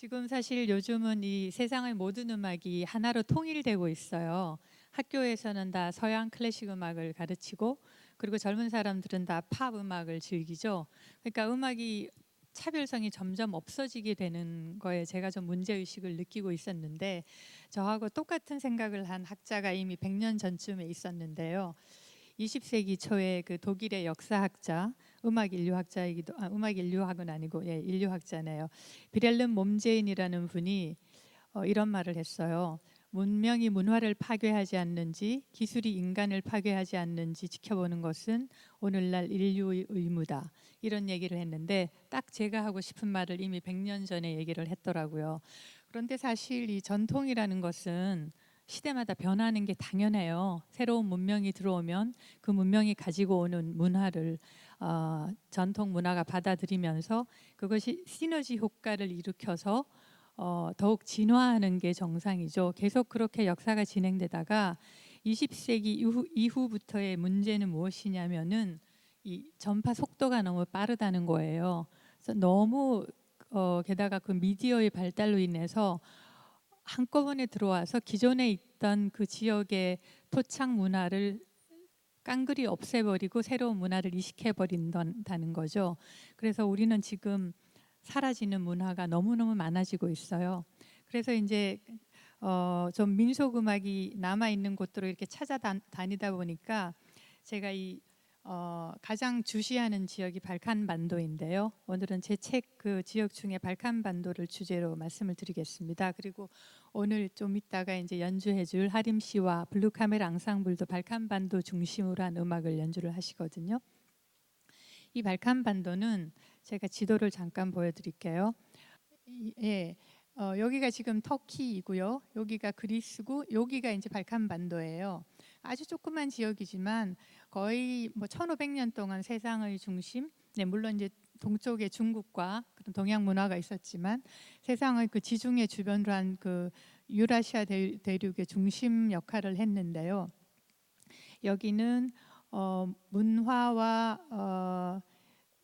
지금 사실 요즘은 이 세상의 모든 음악이 하나로 통일되고 있어요. 학교에서는 다 서양 클래식 음악을 가르치고 그리고 젊은 사람들은 다 팝 음악을 즐기죠. 그러니까 음악이 차별성이 점점 없어지게 되는 거에 제가 좀 문제 의식을 느끼고 있었는데 저하고 똑같은 생각을 한 학자가 이미 100년 전쯤에 있었는데요. 20세기 초에 그 독일의 역사학자, 음악 인류학자이기도 아, 음악 인류학은 아니고 예, 인류학자네요. 비렐름 몸제인이라는 분이 어, 이런 말을 했어요. 문명이 문화를 파괴하지 않는지 기술이 인간을 파괴하지 않는지 지켜보는 것은 오늘날 인류의 의무다. 이런 얘기를 했는데 딱 제가 하고 싶은 말을 이미 100년 전에 얘기를 했더라고요. 그런데 사실 이 전통이라는 것은 시대마다 변하는 게 당연해요. 새로운 문명이 들어오면 그 문명이 가지고 오는 문화를 어, 전통 문화가 받아들이면서 그것이 시너지 효과를 일으켜서 어, 더욱 진화하는 게 정상이죠. 계속 그렇게 역사가 진행되다가 20세기 이후, 이후부터의 문제는 무엇이냐면은 이 전파 속도가 너무 빠르다는 거예요. 그래서 너무 어, 게다가 그 미디어의 발달로 인해서 한꺼번에 들어와서 기존에 있던 그 지역의 토착 문화를 깡그리 없애버리고 새로운 문화를 이식해 버린다는 거죠. 그래서 우리는 지금 사라지는 문화가 너무너무 많아지고 있어요. 그래서 이제 어, 좀 민속 음악이 남아 있는 곳들을 이렇게 찾아다니다 보니까 제가 이 어, 가장 주시하는 지역이 발칸반도인데요. 오늘은 제 책 그 지역 중에 발칸반도를 주제로 말씀을 드리겠습니다. 그리고 오늘 좀 이따가 이제 연주해 줄 하림 씨와 블루카멜 앙상블도 발칸반도 중심으로 한 음악을 연주를 하시거든요. 이 발칸반도는 제가 지도를 잠깐 보여드릴게요. 예, 어, 여기가 지금 터키이고요. 여기가 그리스고 여기가 이제 발칸반도예요. 아주 조그만 지역이지만 거의 뭐 1500년 동안 세상의 중심, 네, 물론 이제 동쪽에 중국과 동양 문화가 있었지만 세상의 그 지중해 주변으로 한 그 유라시아 대륙의 중심 역할을 했는데요. 여기는 어, 문화와 어,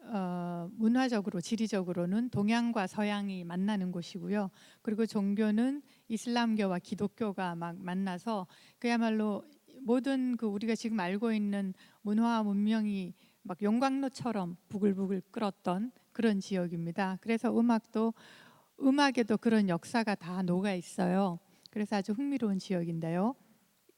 어, 문화적으로 지리적으로는 동양과 서양이 만나는 곳이고요. 그리고 종교는 이슬람교와 기독교가 막 만나서 그야말로 모든 그 우리가 지금 알고 있는 문화와 문명이 막 용광로처럼 부글부글 끓었던 그런 지역입니다. 그래서 음악도 음악에도 그런 역사가 다 녹아 있어요. 그래서 아주 흥미로운 지역인데요.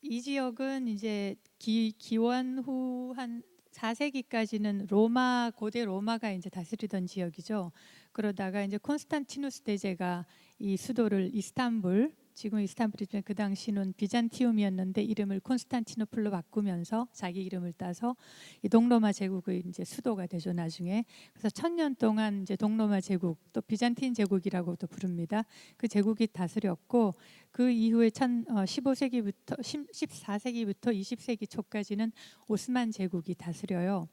이 지역은 이제 기, 기원 후 한 4세기까지는 로마 고대 로마가 이제 다스리던 지역이죠. 그러다가 이제 콘스탄티누스 대제가 이 수도를 이스탄불 지금 이스탄불이지만 그 당시는 비잔티움이었는데 이름을 콘스탄티노플로 바꾸면서 자기 이름을 따서 이 동로마 제국의 이제 수도가 되죠 나중에. 그래서 천년 동안 이제 동로마 제국 또 비잔틴 제국이라고도 부릅니다. 그 제국이 다스렸고 그 이후에 천, 어, 15세기부터 14세기부터 20세기 초까지는 오스만 제국이 다스려요.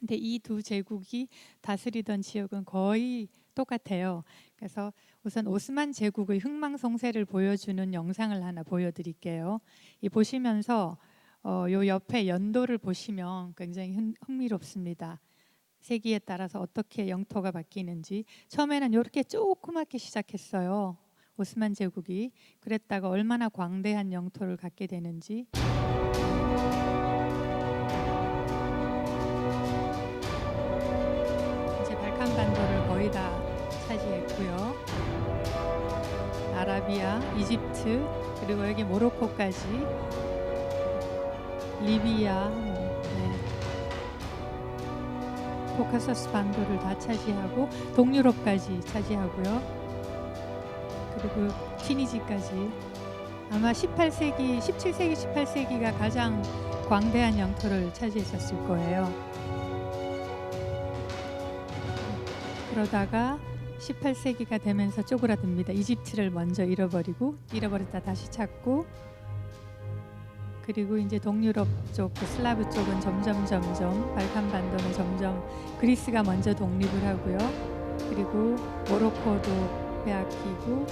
근데 이 두 제국이 다스리던 지역은 거의 똑같아요. 그래서 우선 오스만 제국의 흥망성쇠를 보여주는 영상을 하나 보여드릴게요. 이 보시면서 어, 요 옆에 연도를 보시면 굉장히 흥, 흥미롭습니다. 세기에 따라서 어떻게 영토가 바뀌는지 처음에는 이렇게 조그맣게 시작했어요. 오스만 제국이 그랬다가 얼마나 광대한 영토를 갖게 되는지 이제 발칸 반도를 거의 다 아라비아, 이집트 그리고 여기 모로코까지 리비아, 네. 포카서스 반도를 다 차지하고 동유럽까지 차지하고요. 그리고 티니지까지 아마 18세기, 17세기, 18세기가 가장 광대한 영토를 차지했었을 거예요. 그러다가 18세기가 되면서 쪼그라듭니다. 이집트를 먼저 잃어버리고 잃어버렸다 다시 찾고 그리고 이제 동유럽 쪽, 그 슬라브 쪽은 점점 점점 발칸 반도는 점점 그리스가 먼저 독립을 하고요. 그리고 모로코도 빼앗기고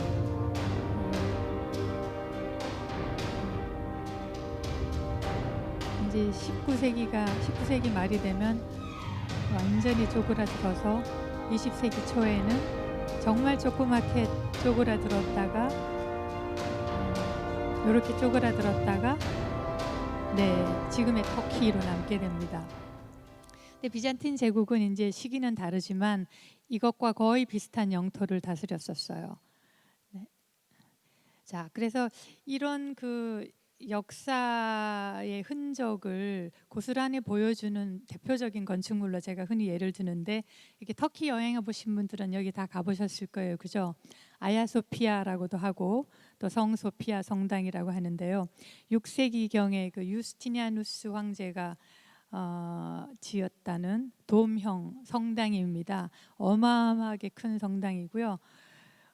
이제 19세기가 19세기 말이 되면 완전히 쪼그라들어서 20세기 초에는 정말 조그맣게 쪼그라들었다가 이렇게 쪼그라들었다가 네 지금의 터키로 남게 됩니다. 근데 비잔틴 제국은 이제 시기는 다르지만 이것과 거의 비슷한 영토를 다스렸었어요. 네. 자 그래서 이런 그 역사의 흔적을 고스란히 보여주는 대표적인 건축물로 제가 흔히 예를 드는데 이렇게 터키 여행해 보신 분들은 여기 다 가보셨을 거예요, 그죠? 아야소피아라고도 하고 또 성소피아 성당이라고 하는데요. 6세기 경에 그 유스티니아누스 황제가 어, 지었다는 돔형 성당입니다. 어마어마하게 큰 성당이고요.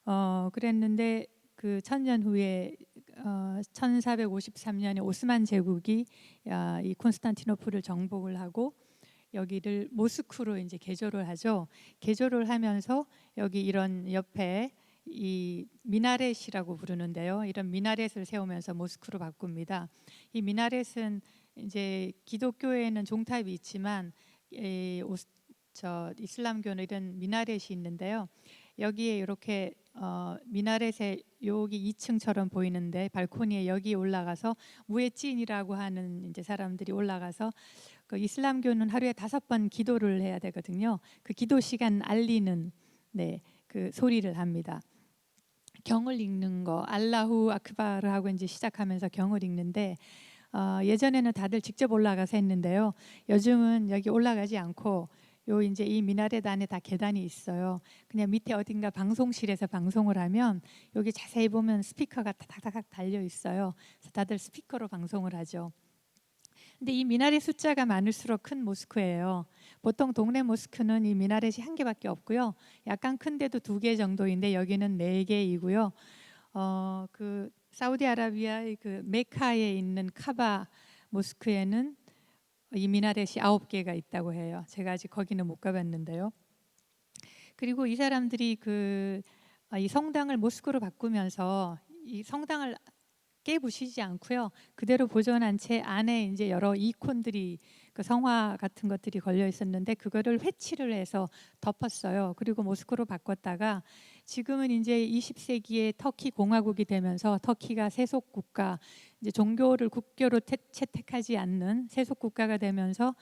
어, 그랬는데 그 천년 후에 어, 1453년에 오스만 제국이 아, 이 콘스탄티노플을 정복을 하고 여기를 모스크로 이제 개조를 하죠. 개조를 하면서 여기 이런 옆에 이 미나렛이라고 부르는데요. 이런 미나렛을 세우면서 모스크로 바꿉니다. 이 미나렛은 이제 기독교에는 종탑이 있지만 이 오스, 저 이슬람교는 이런 미나렛이 있는데요. 여기에 이렇게 어, 미나렛에 여기 2층처럼 보이는데 발코니에 여기 올라가서 무에찐이라고 하는 이제 사람들이 올라가서 그 이슬람교는 하루에 다섯 번 기도를 해야 되거든요. 그 기도 시간 알리는 네, 그 소리를 합니다. 경을 읽는 거 알라후 아크바르 하고 이제 시작하면서 경을 읽는데 어, 예전에는 다들 직접 올라가서 했는데요. 요즘은 여기 올라가지 않고 요 이제 이 미나렛 안에 다 계단이 있어요. 그냥 밑에 어딘가 방송실에서 방송을 하면 여기 자세히 보면 스피커가 다닥다닥 달려 있어요. 그래서 다들 스피커로 방송을 하죠. 근데 이 미나렛 숫자가 많을수록 큰 모스크예요. 보통 동네 모스크는 이 미나렛이 한 개밖에 없고요. 약간 큰데도 두 개 정도인데 여기는 네 개이고요. 어, 그 사우디아라비아의 그 메카에 있는 카바 모스크에는 이 미나렛이 아홉 개가 있다고 해요. 제가 아직 거기는 못 가봤는데요. 그리고 이 사람들이 그 이 성당을 모스크로 바꾸면서 이 성당을 깨부시지 않고요. 그대로 보존한 채 안에 이제 여러 이콘들이 그 성화 같은 것들이 걸려 있었는데 그거를 회치를 해서 덮었어요. 그리고 모스크로 바꿨다가 지금은 이제 20세기에 터키 공화국이 되면서 터키가 세속 국가 이제 종교를 국교로 태, 채택하지 않는 세속 국가가 되면서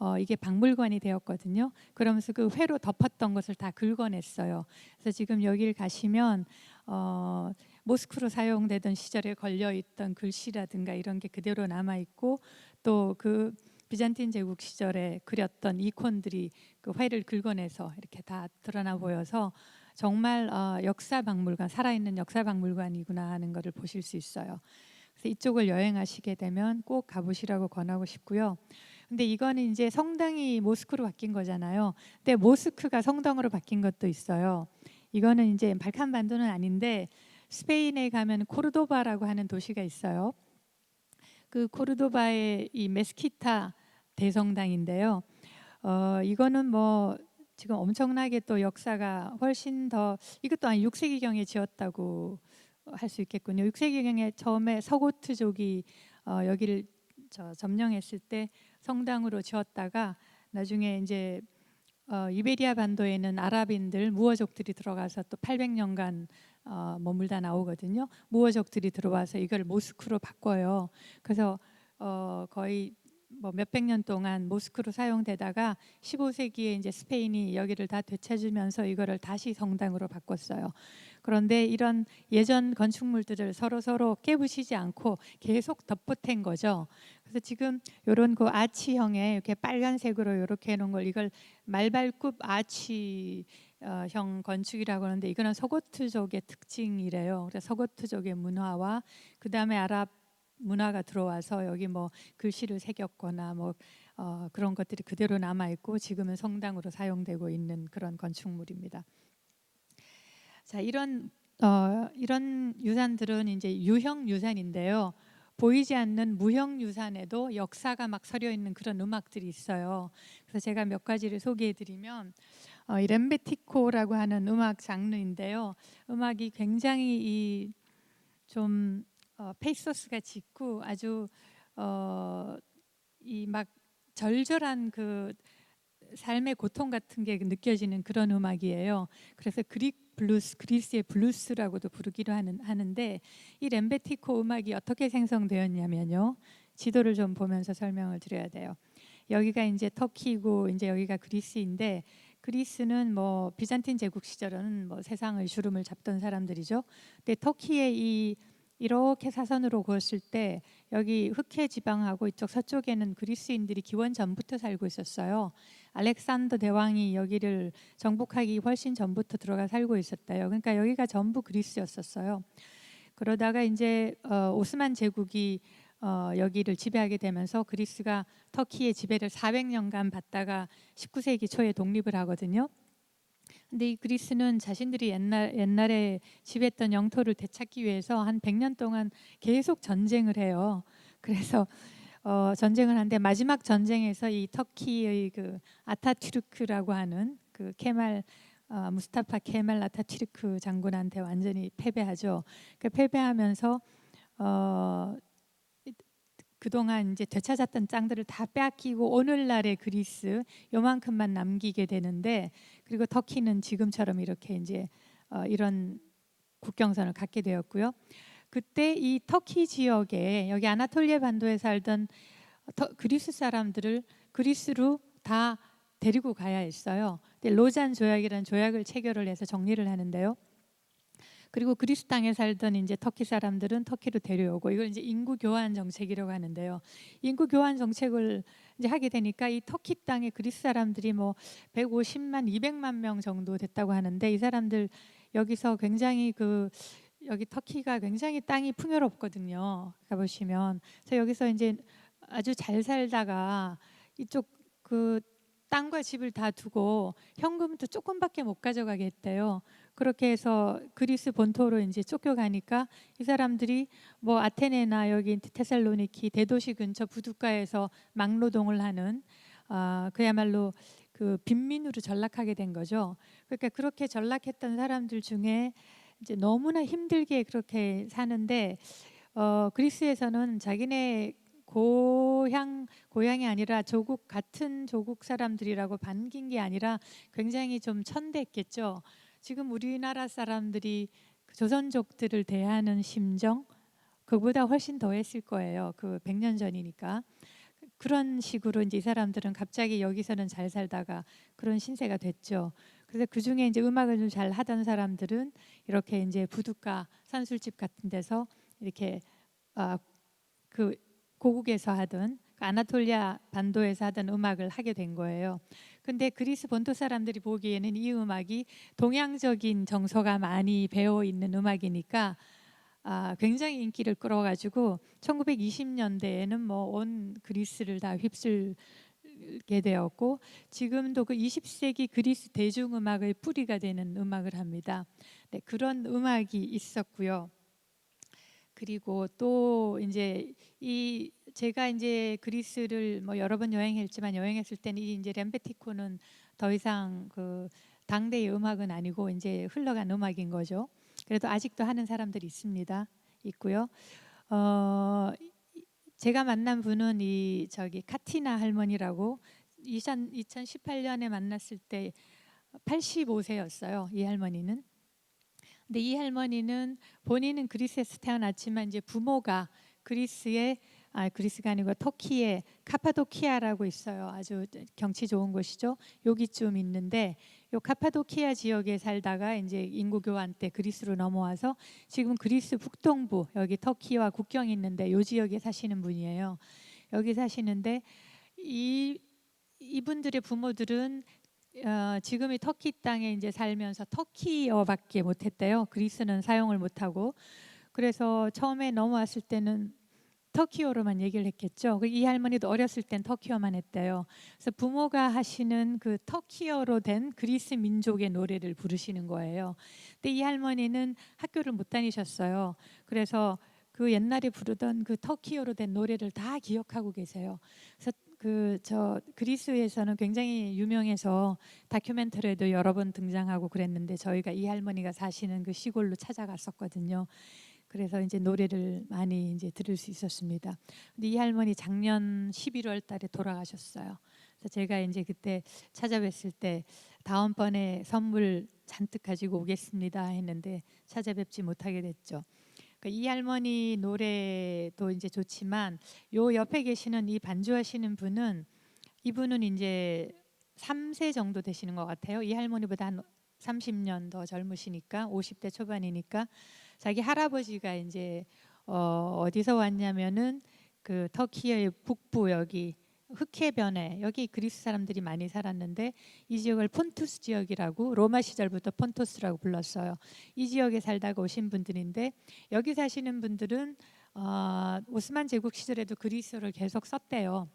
어, 이게 박물관이 되었거든요. 그러면서 그 회로 덮었던 것을 다 긁어냈어요. 그래서 지금 여기를 가시면 어, 모스크로 사용되던 시절에 걸려 있던 글씨라든가 이런 게 그대로 남아 있고 또 그 비잔틴 제국 시절에 그렸던 이콘들이 그 회를 긁어내서 이렇게 다 드러나 보여서 정말 어, 역사 박물관 살아있는 역사 박물관이구나 하는 것을 보실 수 있어요. 그래서 이쪽을 여행하시게 되면 꼭 가보시라고 권하고 싶고요. 근데 이거는 이제 성당이 모스크로 바뀐 거잖아요. 근데 모스크가 성당으로 바뀐 것도 있어요. 이거는 이제 발칸 반도는 아닌데 스페인에 가면 코르도바라고 하는 도시가 있어요. 그 코르도바의 이 메스키타 대성당인데요. 어, 이거는 뭐 지금 엄청나게 또 역사가 훨씬 더 이것도 한 6세기 경에 지었다고 할 수 있겠군요. 6세기 경에 처음에 서고트족이 어, 여기를 저 점령했을 때 성당으로 지었다가 나중에 이제 어, 이베리아 반도에는 아랍인들 무어족들이 들어가서 또 800년간 어, 머물다 나오거든요. 무어족들이 들어와서 이걸 모스크로 바꿔요. 그래서 어, 거의 뭐 몇백 년 동안 모스크로 사용되다가 15세기에 이제 스페인이 여기를 다 되찾으면서 이거를 다시 성당으로 바꿨어요. 그런데 이런 예전 건축물들을 서로 서로 깨부시지 않고 계속 덧붙인 거죠. 그래서 지금 이런 그 아치형의 이렇게 빨간색으로 이렇게 해놓은 걸 이걸 말발굽 아치 어, 형 건축이라고 하는데 이거는 서고트족의 특징이래요. 그래서 서고트족의 문화와 그 다음에 아랍 문화가 들어와서 여기 뭐 글씨를 새겼거나 뭐 어, 그런 것들이 그대로 남아 있고 지금은 성당으로 사용되고 있는 그런 건축물입니다. 자 이런 어, 이런 유산들은 이제 유형 유산인데요. 보이지 않는 무형 유산에도 역사가 막 서려 있는 그런 음악들이 있어요. 그래서 제가 몇 가지를 소개해드리면 어, 이 렘베티코라고 하는 음악 장르인데요. 음악이 굉장히 이좀 어, 페이소스가 짙고 아주 어, 이 막 절절한 그 삶의 고통 같은 게 느껴지는 그런 음악이에요. 그래서 그릭 블루스 그리스의 블루스라고도 부르기도 하는 하는데 이 렘베티코 음악이 어떻게 생성되었냐면요. 지도를 좀 보면서 설명을 드려야 돼요. 여기가 이제 터키고 이제 여기가 그리스인데 그리스는 뭐 비잔틴 제국 시절은 뭐 세상의 주름을 잡던 사람들이죠. 근데 터키의 이 이렇게 사선으로 그었을 때 여기 흑해 지방하고 이쪽 서쪽에는 그리스인들이 기원 전부터 살고 있었어요. 알렉산더 대왕이 여기를 정복하기 훨씬 전부터 들어가 살고 있었대요. 그러니까 여기가 전부 그리스였었어요. 그러다가 이제 어, 오스만 제국이 어, 여기를 지배하게 되면서 그리스가 터키의 지배를 400년간 받다가 19세기 초에 독립을 하거든요. 근데 이 그리스는 자신들이 옛날 옛날에 지배했던 영토를 되찾기 위해서 한 100년 동안 계속 전쟁을 해요. 그래서 어, 전쟁을 하는데 마지막 전쟁에서 이 터키의 그 아타투르크라고 하는 그 케말 어, 무스타파 케말 아타투르크 장군한테 완전히 패배하죠. 그 패배하면서 어, 그동안 이제 되찾았던 땅들을 다 빼앗기고 오늘날의 그리스 요만큼만 남기게 되는데 그리고 터키는 지금처럼 이렇게 이제 어, 이런 국경선을 갖게 되었고요. 그때 이 터키 지역에 여기 아나톨리아 반도에 살던 터, 그리스 사람들을 그리스로 다 데리고 가야 했어요. 근데 로잔 조약이라는 조약을 체결을 해서 정리를 하는데요. 그리고 그리스 땅에 살던 이제 터키 사람들은 터키로 데려오고 이걸 이제 인구 교환 정책이라고 하는데요. 인구 교환 정책을 이제 하게 되니까 이 터키 땅에 그리스 사람들이 뭐 150만, 200만 명 정도 됐다고 하는데 이 사람들 여기서 굉장히 그 여기 터키가 굉장히 땅이 풍요롭거든요. 가보시면 그래서 여기서 이제 아주 잘 살다가 이쪽 그 땅과 집을 다 두고 현금도 조금밖에 못 가져가게 했대요. 그렇게 해서 그리스 본토로 이제 쫓겨가니까 이 사람들이 뭐 아테네나 여기 테살로니키 대도시 근처 부둣가에서 막노동을 하는 아, 그야말로 그 빈민으로 전락하게 된 거죠. 그러니까 그렇게 전락했던 사람들 중에 이제 너무나 힘들게 그렇게 사는데 어, 그리스에서는 자기네 고향 고향이 아니라 조국 같은 조국 사람들이라고 반긴 게 아니라 굉장히 좀 천대했겠죠. 지금 우리나라 사람들이 그 조선족들을 대하는 심정 그보다 훨씬 더했을 거예요. 그 100년 전이니까. 그런 식으로 이제 이 사람들은 갑자기 여기서는 잘 살다가 그런 신세가 됐죠. 그래서 그 중에 이제 음악을 좀 잘 하던 사람들은 이렇게 이제 부둣가 산술집 같은 데서 이렇게 아, 그 고국에서 하던 그 아나톨리아 반도에서 하던 음악을 하게 된 거예요. 근데 그리스 본토 사람들이 보기에는 이 음악이 동양적인 정서가 많이 배어 있는 음악이니까 아, 굉장히 인기를 끌어가지고 1920년대에는 뭐 온 그리스를 다 휩쓸게 되었고 지금도 그 20세기 그리스 대중음악의 뿌리가 되는 음악을 합니다. 네, 그런 음악이 있었고요. 그리고 또 이제 이 제가 이제 그리스를 뭐 여러 번 여행했지만 여행했을 때는 이 이제 렘베티코는 더 이상 그 당대의 음악은 아니고 이제 흘러간 음악인 거죠. 그래도 아직도 하는 사람들이 있습니다. 있고요. 어 제가 만난 분은 이 저기 카티나 할머니라고 2018년에 만났을 때 85세였어요. 이 할머니는 근데 이 할머니는 본인은 그리스에서 태어났지만 이제 부모가 그리스의 아 그리스가 아니고 터키의 카파도키아라고 있어요. 아주 경치 좋은 곳이죠. 여기쯤 있는데 요 카파도키아 지역에 살다가 이제 인구 교환 때 그리스로 넘어와서 지금 그리스 북동부 여기 터키와 국경이 있는데 요 지역에 사시는 분이에요. 여기 사시는데 이 이분들의 부모들은 어, 지금이 터키 땅에 이제 살면서 터키어밖에 못했대요. 그리스는 사용을 못하고 그래서 처음에 넘어왔을 때는 터키어로만 얘기를 했겠죠. 그이 할머니도 어렸을 땐 터키어만 했대요. 그래서 부모가 하시는 그 터키어로 된 그리스 민족의 노래를 부르시는 거예요. 근데 이 할머니는 학교를 못 다니셨어요. 그래서 그 옛날에 부르던 그 터키어로 된 노래를 다 기억하고 계세요. 그래서 그 저 그리스에서는 굉장히 유명해서 다큐멘터리에도 여러 번 등장하고 그랬는데 저희가 이 할머니가 사시는 그 시골로 찾아갔었거든요. 그래서 이제 노래를 많이 이제 들을 수 있었습니다. 근데 이 할머니 작년 11월 달에 돌아가셨어요. 그래서 제가 이제 그때 찾아뵀을 때 다음번에 선물 잔뜩 가지고 오겠습니다 했는데 찾아뵙지 못하게 됐죠. 그이 할머니 노래도 이제 좋지만 요 옆에 계시는 이 반주하시는 분은 이분은 이제 3세 정도 되시는 것 같아요. 이 할머니보다 한 30년 더 젊으시니까 50대 초반이니까 자기 할아버지가 이제 어, 어디서 왔냐면은 그 터키의 북부 여기 흑해변에 여기 그리스 사람들이 많이 살았는데 이 지역을 폰투스 지역이라고 로마 시절부터 폰토스라고 불렀어요. 이 지역에 살다가 오신 분들인데 여기 사시는 분들은 어, 오스만 제국 시절에도 그리스어를 계속 썼대요.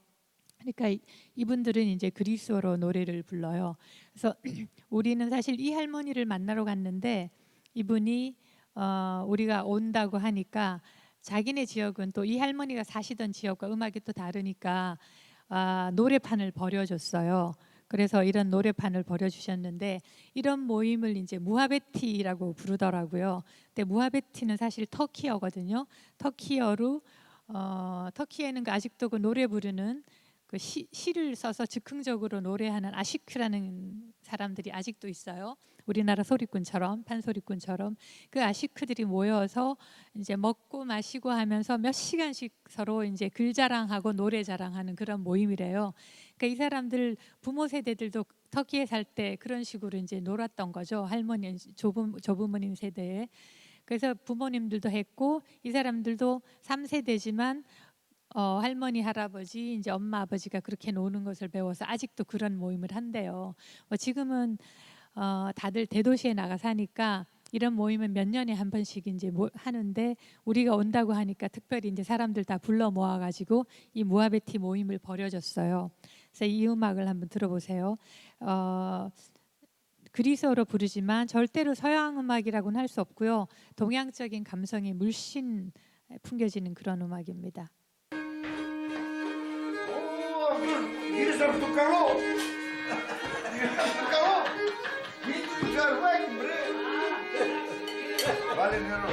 그러니까 이- 이분들은 이제 그리스어로 노래를 불러요. 그래서 우리는 사실 이 할머니를 만나러 갔는데 이분이 어, 우리가 온다고 하니까 자기네 지역은 또 이 할머니가 사시던 지역과 음악이 또 다르니까 아, 노래판을 벌여줬어요. 그래서 이런 노래판을 벌여주셨는데 이런 모임을 이제 무하베티라고 부르더라고요. 근데 무하베티는 사실 터키어거든요. 터키어로 어, 터키에는 그 아직도 그 노래 부르는 그 시, 시를 써서 즉흥적으로 노래하는 아시크라는 사람들이 아직도 있어요. 우리나라 소리꾼처럼 판소리꾼처럼 그 아시크들이 모여서 이제 먹고 마시고 하면서 몇 시간씩 서로 이제 글 자랑하고 노래 자랑하는 그런 모임이래요. 그러니까 이 사람들 부모 세대들도 터키에 살 때 그런 식으로 이제 놀았던 거죠. 할머니 조부 조부모님 세대에. 그래서 부모님들도 했고 이 사람들도 3세대지만 어, 할머니 할아버지 이제 엄마 아버지가 그렇게 노는 것을 배워서 아직도 그런 모임을 한대요. 뭐 지금은 어, 다들 대도시에 나가 사니까 이런 모임은 몇 년에 한 번씩 이제 모, 하는데 우리가 온다고 하니까 특별히 이제 사람들 다 불러 모아 가지고 이 무하베티 모임을 벌여줬어요. 그래서 이 음악을 한번 들어보세요. 어, 그리스어로 부르지만 절대로 서양 음악이라고는 할 수 없고요. 동양적인 감성이 물씬 풍겨지는 그런 음악입니다. Yüzüm tukaro. Yüzüm tukaro. Yüzüm çarpık bre. Vale, mi hermano.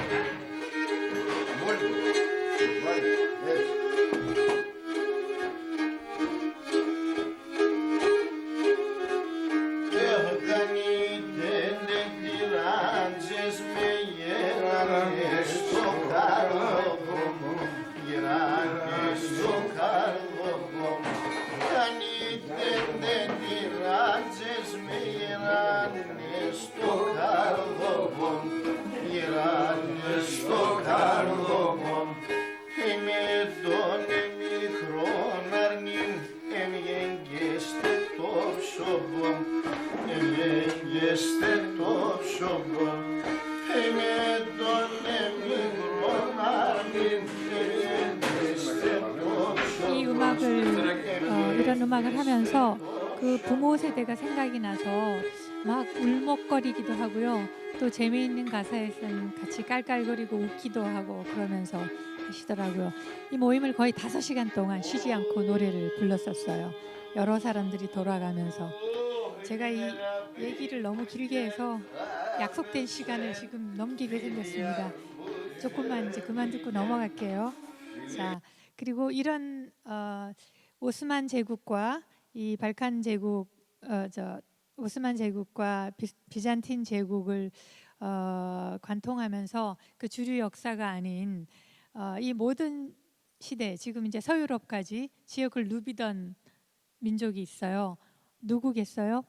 Vuelvo. Vale, es. 그 부모 세대가 생각이 나서 막 울먹거리기도 하고요. 또 재미있는 가사에서는 같이 깔깔거리고 웃기도 하고 그러면서 하시더라고요. 이 모임을 거의 다섯 시간 동안 쉬지 않고 노래를 불렀었어요. 여러 사람들이 돌아가면서 제가 이 얘기를 너무 길게 해서 약속된 시간을 지금 넘기게 생겼습니다. 조금만 이제 그만 듣고 넘어갈게요. 자, 그리고 이런 어, 오스만 제국과 이 발칸 제국 어, 저 오스만 제국과 비, 비잔틴 제국을 어, 관통하면서 그 주류 역사가 아닌 어, 이 모든 시대 지금 이제 서유럽까지 지역을 누비던 민족이 있어요. 누구겠어요?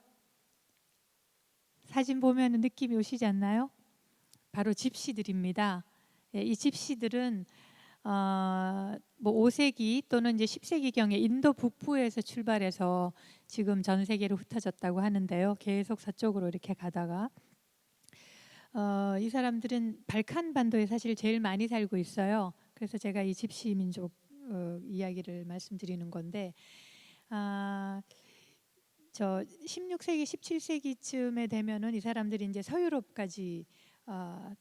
사진 보면 느낌이 오시지 않나요? 바로 집시들입니다. 예, 이 집시들은 어, 뭐 5세기 또는 이제 10세기 경에 인도 북부에서 출발해서 지금 전 세계로 흩어졌다고 하는데요. 계속 서쪽으로 이렇게 가다가 어, 이 사람들은 발칸 반도에 사실 제일 많이 살고 있어요. 그래서 제가 이 집시 민족 어, 이야기를 말씀드리는 건데 아, 저 16세기, 17세기쯤에 되면은 이 사람들이 이제 서유럽까지 어,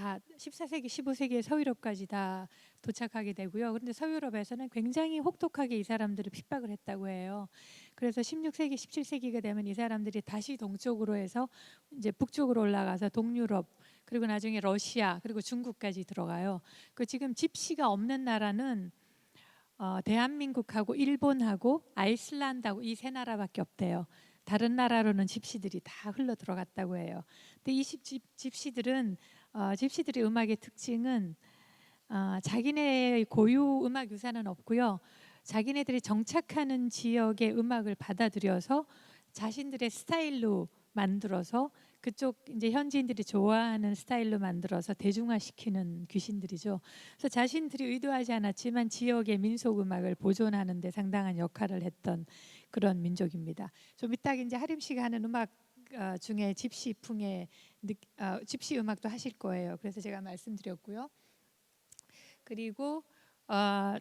다 14세기, 15세기에 서유럽까지 다 도착하게 되고요. 그런데 서유럽에서는 굉장히 혹독하게 이 사람들을 핍박을 했다고 해요. 그래서 16세기, 17세기가 되면 이 사람들이 다시 동쪽으로 해서 이제 북쪽으로 올라가서 동유럽 그리고 나중에 러시아 그리고 중국까지 들어가요. 그 지금 집시가 없는 나라는 어, 대한민국하고 일본하고 아이슬란드하고 이 세 나라밖에 없대요. 다른 나라로는 집시들이 다 흘러 들어갔다고 해요. 근데 이 집, 집, 집시들은 어, 집시들의 음악의 특징은 어, 자기네의 고유 음악 유산은 없고요. 자기네들이 정착하는 지역의 음악을 받아들여서 자신들의 스타일로 만들어서 그쪽 이제 현지인들이 좋아하는 스타일로 만들어서 대중화시키는 귀신들이죠. 그래서 자신들이 의도하지 않았지만 지역의 민속 음악을 보존하는 데 상당한 역할을 했던 그런 민족입니다. 좀 이따 이제 하림 씨가 하는 음악 어, 중에 집시풍의 느- 어, 집시 음악도 하실 거예요. 그래서 제가 말씀드렸고요. 그리고 어,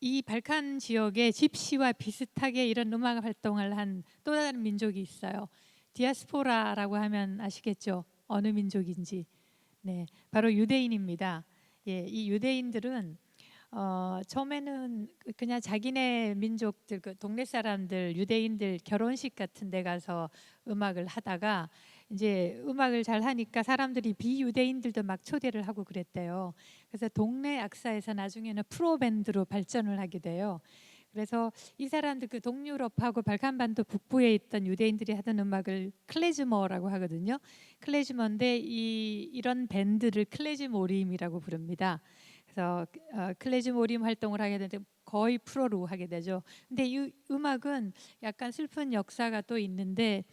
이 발칸 지역에 집시와 비슷하게 이런 음악 활동을 한 또 다른 민족이 있어요. 디아스포라라고 하면 아시겠죠? 어느 민족인지. 네, 바로 유대인입니다. 예, 이 유대인들은 어, 처음에는 그- 그냥 자기네 민족들, 그 동네 사람들, 유대인들 결혼식 같은 데 가서 음악을 하다가 이제 음악을 잘 하니까 사람들이 비유대인들도 막 초대를 하고 그랬대요. 그래서 동네 악사에서 나중에는 프로 밴드로 발전을 하게 돼요. 그래서 이 사람들 그 동유럽하고 발칸반도 북부에 있던 유대인들이 하던 음악을 클레즈머라고 하거든요. 클레즈머인데 이 이런 밴드를 클레즈모림이라고 부릅니다. 그래서 어, 클레즈모림 활동을 하게 되는데 거의 프로로 하게 되죠. 근데 이 음악은 약간 슬픈 역사가 또 있는데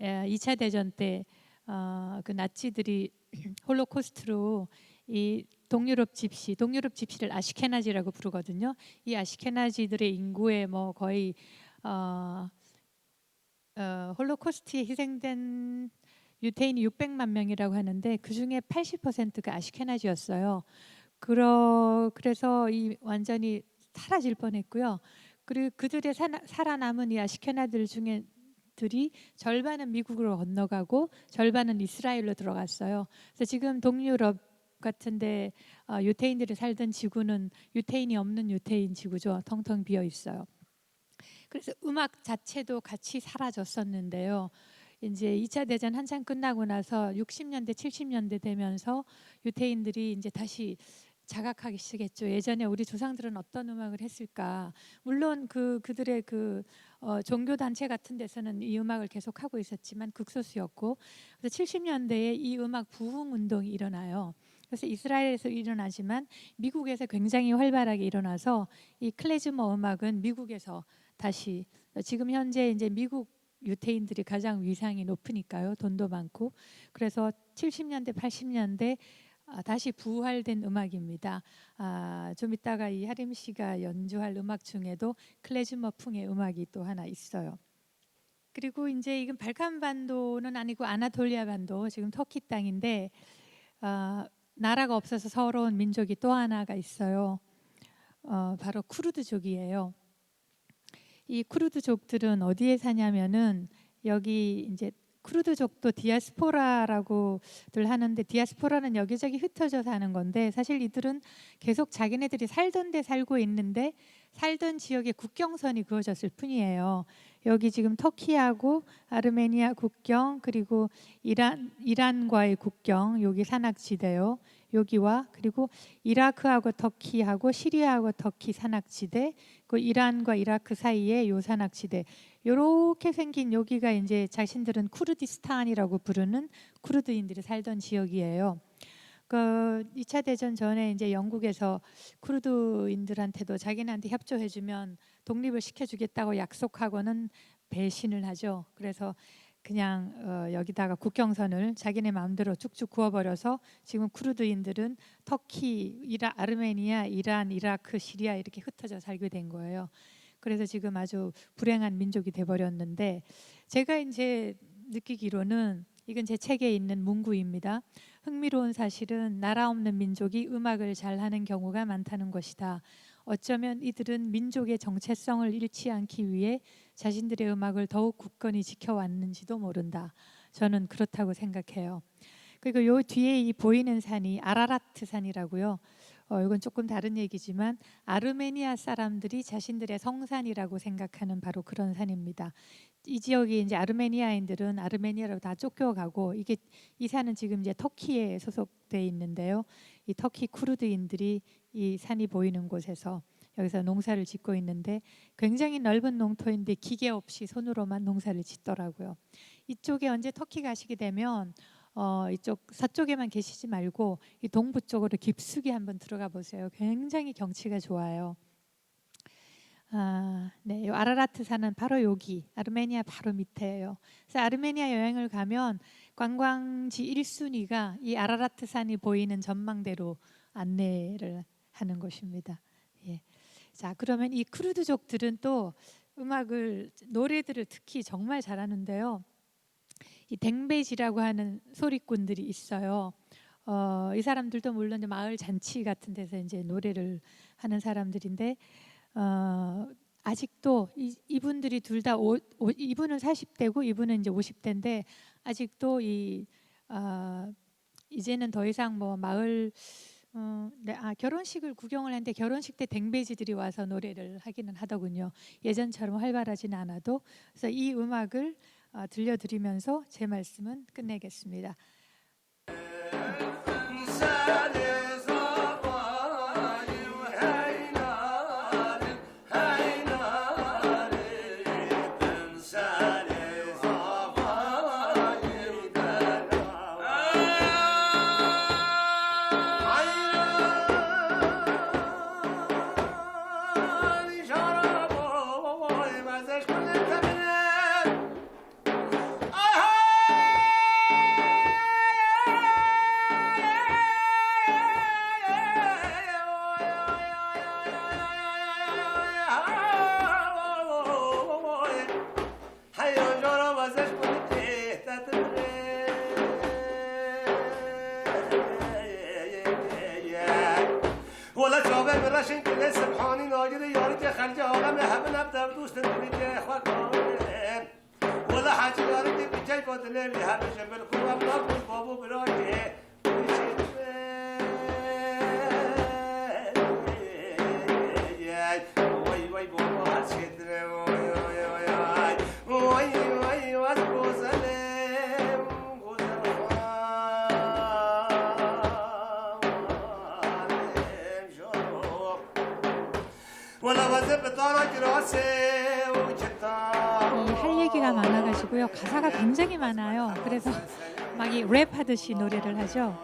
에, 2차 대전 때 어, 그 나치들이 홀로코스트로 이 동유럽 집시, 동유럽 집시를 아시케나지라고 부르거든요. 이 아시케나지들의 인구의 뭐 거의 어, 어, 홀로코스트에 희생된 유태인이 600만 명이라고 하는데 그 중에 80%가 아시케나지였어요. 그러 그래서 이 완전히 사라질 뻔했고요. 그리고 그들의 사, 살아남은 이 아시케나들 중에 들이 절반은 미국으로 건너가고 절반은 이스라엘로 들어갔어요. 그래서 지금 동유럽 같은데 어, 유태인들이 살던 지구는 유태인이 없는 유태인 지구죠. 텅텅 비어 있어요. 그래서 음악 자체도 같이 사라졌었는데요. 이제 2차 대전 한창 끝나고 나서 60년대 70년대 되면서 유태인들이 이제 다시 자각하기 시작했죠. 예전에 우리 조상들은 어떤 음악을 했을까? 물론 그 그들의 그 어, 종교 단체 같은 데서는 이 음악을 계속 하고 있었지만 극소수였고 그래서 70년대에 이 음악 부흥 운동이 일어나요. 그래서 이스라엘에서 일어나지만 미국에서 굉장히 활발하게 일어나서 이 클래즈머 음악은 미국에서 다시 지금 현재 이제 미국 유태인들이 가장 위상이 높으니까요. 돈도 많고. 그래서 70년대 80년대 아, 다시 부활된 음악입니다. 아, 좀 이따가 이 하림 씨가 연주할 음악 중에도 클래즈머풍의 음악이 또 하나 있어요. 그리고 이제 이건 발칸 반도는 아니고 아나톨리아 반도 지금 터키 땅인데 아, 나라가 없어서 서러운 민족이 또 하나가 있어요. 어, 바로 쿠르드족이에요. 이 쿠르드족들은 어디에 사냐면은 여기 이제 쿠르드족도 디아스포라라고들 하는데 디아스포라는 여기저기 흩어져 사는 건데 사실 이들은 계속 자기네들이 살던 데 살고 있는데 살던 지역에 국경선이 그어졌을 뿐이에요. 여기 지금 터키하고 아르메니아 국경 그리고 이란 이란과의 국경 여기 산악 지대요. 여기와 그리고 이라크하고 터키하고 시리아하고 터키 산악지대 그 이란과 이라크 사이에 요 산악지대 요렇게 생긴 여기가 이제 자신들은 쿠르디스탄이라고 부르는 쿠르드인들이 살던 지역이에요. 그 2차 대전 전에 이제 영국에서 쿠르드인들한테도 자기네한테 협조해주면 독립을 시켜주겠다고 약속하고는 배신을 하죠. 그래서 그냥 어, 여기다가 국경선을 자기네 마음대로 쭉쭉 그어버려서 지금 쿠르드인들은 터키, 이라, 아르메니아, 이란, 이라크, 시리아 이렇게 흩어져 살게 된 거예요. 그래서 지금 아주 불행한 민족이 돼버렸는데 제가 이제 느끼기로는 이건 제 책에 있는 문구입니다. 흥미로운 사실은 나라 없는 민족이 음악을 잘하는 경우가 많다는 것이다. 어쩌면 이들은 민족의 정체성을 잃지 않기 위해 자신들의 음악을 더욱 굳건히 지켜왔는지도 모른다. 저는 그렇다고 생각해요. 그리고 요 뒤에 이 보이는 산이 아라라트 산이라고요. 어, 이건 조금 다른 얘기지만 아르메니아 사람들이 자신들의 성산이라고 생각하는 바로 그런 산입니다. 이 지역이 이제 아르메니아인들은 아르메니아로 다 쫓겨가고 이게 이 산은 지금 이제 터키에 소속돼 있는데요. 이 터키 쿠르드인들이 이 산이 보이는 곳에서 여기서 농사를 짓고 있는데 굉장히 넓은 농토인데 기계 없이 손으로만 농사를 짓더라고요. 이쪽에 언제 터키 가시게 되면 어, 이쪽 서쪽에만 계시지 말고 이 동부 쪽으로 깊숙이 한번 들어가 보세요. 굉장히 경치가 좋아요. 아, 네, 요 아라라트 산은 바로 여기 아르메니아 바로 밑에예요. 그래서 아르메니아 여행을 가면 관광지 1순위가 이 아라라트 산이 보이는 전망대로 안내를 하는 곳입니다. 예. 자, 그러면 이 크루드족들은 또 음악을 노래들을 특히 정말 잘하는데요. 이 댕베지라고 하는 소리꾼들이 있어요. 어, 이 사람들도 물론 마을 잔치 같은 데서 이제 노래를 하는 사람들인데 어, 아직도 이, 이분들이 둘 다 이분은 40대고 이분은 이제 50대인데 아직도 이 어, 이제는 더 이상 뭐 마을 어, 네, 아, 결혼식을 구경을 했는데 결혼식 때 댕베지들이 와서 노래를 하기는 하더군요. 예전처럼 활발하지는 않아도 그래서 이 음악을 어, 들려드리면서 제 말씀은 끝내겠습니다. خدای برش این که سبحانی ناجر یاری که ته آقا می همه نب در دوست نمی که خواه کامل ولا حجی یاری که بچه با دلیل همه شمل خوب هم نکن بابو برای که. 할 얘기가 많아가지고요 가사가 굉장히 많아요. 그래서 막 이 랩하듯이 노래를 하죠.